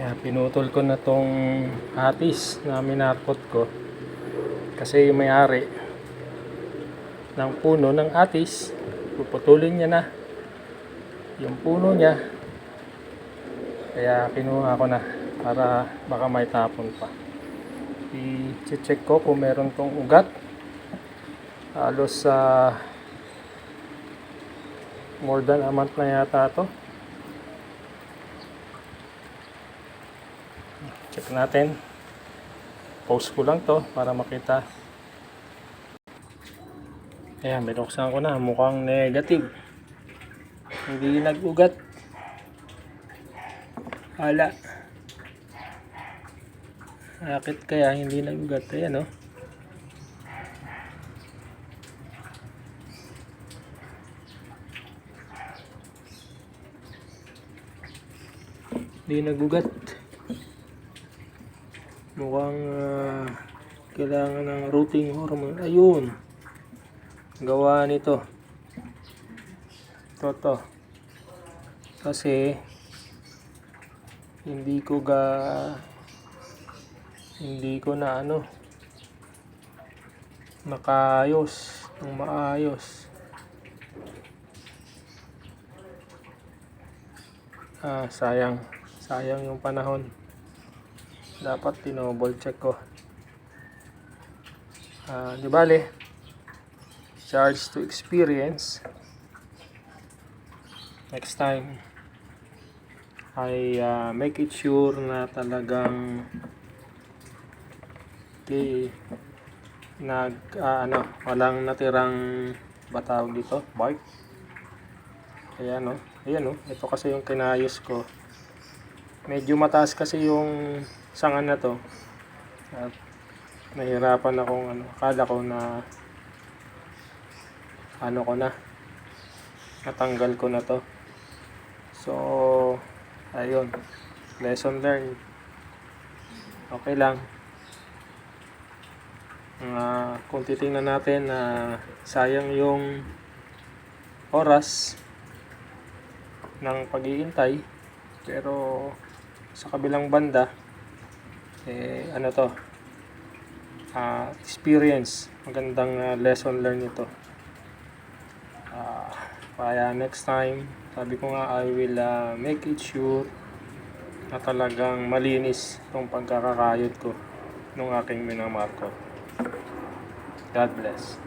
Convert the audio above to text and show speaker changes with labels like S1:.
S1: Kaya pinutol ko na tong atis na minarkot ko. Kasi yung may-ari ng puno ng atis, puputulin niya na yung puno niya. Kaya kinuha ko na para baka may tapon pa. I-check ko kung meron tong ugat. Halos sa more than a month na yata to. Check natin. Post ko lang to para makita. Ayan, binuksan ko na. Mukhang negative. Hindi nag-ugat. Hala. Bakit kaya hindi nag-ugat? Ayan, oh. Hindi nag-ugat. Mukhang ah, kailangan ng rooting hormone. Ayun. Gawa nito. Ito to. Kasi hindi ko ga hindi ko na ano nakaayos ng maayos. Ah, sayang. Sayang yung panahon. Dapat tinobol check ko. Ah, di bale. Charge to experience. Next time, I ah, make it sure na talagang di nag ah, ano, walang natirang batawag dito, bark. Ayan no. Ayan no. Ito kasi yung kinayos ko. Medyo mataas kasi yung sangan na to. At nahirapan akong ano, akala ko na ano ko na natanggal ko na to. So, ayun. Lesson learned. Okay lang. Mga kung titingnan natin na sayang yung oras ng pag-iintay pero sa kabilang banda eh ano to? Ah, experience. Magandang ah, lesson learned ito. Ah, kaya next time sabi ko nga I will ah, make it sure na talagang malinis itong pagkakakayod ko nung aking minamarko God bless